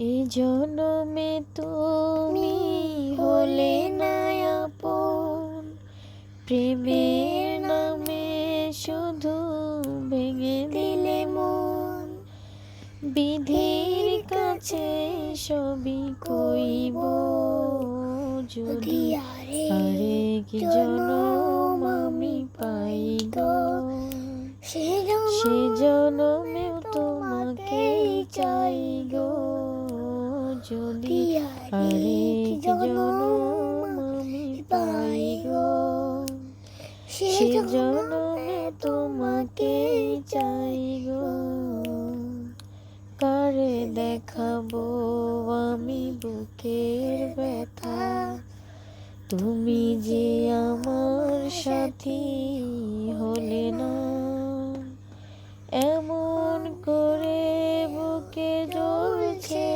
এ জনমে তুমি হলে না আপন প্রেমের নামে শুধু ভেঙে দিলে মন। বিধির কাছে সবই কইব যদি আরেক জনম আমি পাই গো। সে জনমেও তোমাকে চাই। যদি আরেক জনম আমি পাই গো। সে জনমে তোমাকে চাই গো। কারে দেখাবো আমি বুকের ব্যথা? তুমি যে আমার সাথী হলে না। এমন করে বুকে জ্বলছে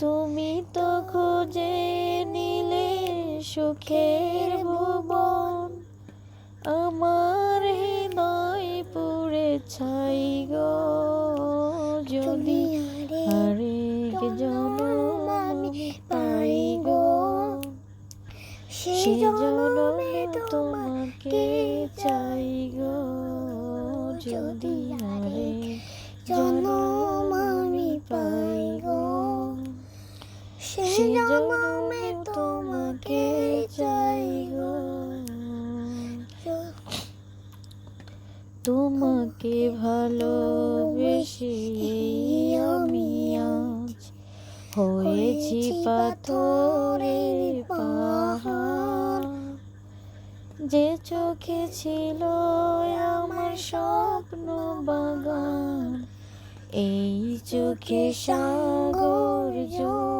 তুমি তো খুঁজে নিলে সুখের ভুবন। আমার হৃদয় পুড়ে ছাই গো যদি আরেক জনম আমি পাই গো। সে জনমে তোমাকে চাই গো যদি আরেক জনম তোমাকে ভালোবেসে আমি আজ হয়েছি পাথরের পাহাড়। যে চোখে ছিল আমার স্বপ্ন বাগান, এই চোখে সাগর জোয়ার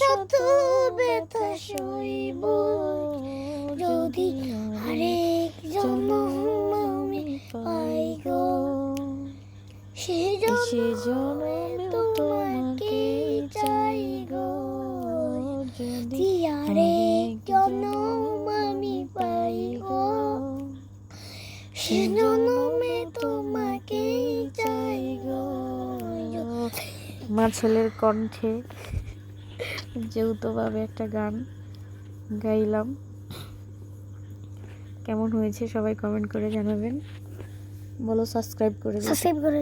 শত ব্যথা সইব। যদি আরেক জন্ম আমি পাই গো সে জন্মে তোমাকে চাই গো। যদি আরেক জন্ম আমি পাই গো সে জন্মে তোমাকে চাই গো। মা ছেলের কণ্ঠে যৌথভাবে একটা গান গাইলাম। কেমন হয়েছে সবাই কমেন্ট করে জানাবেন। বলো সাবস্ক্রাইব করে সাবস্ক্রাইব করে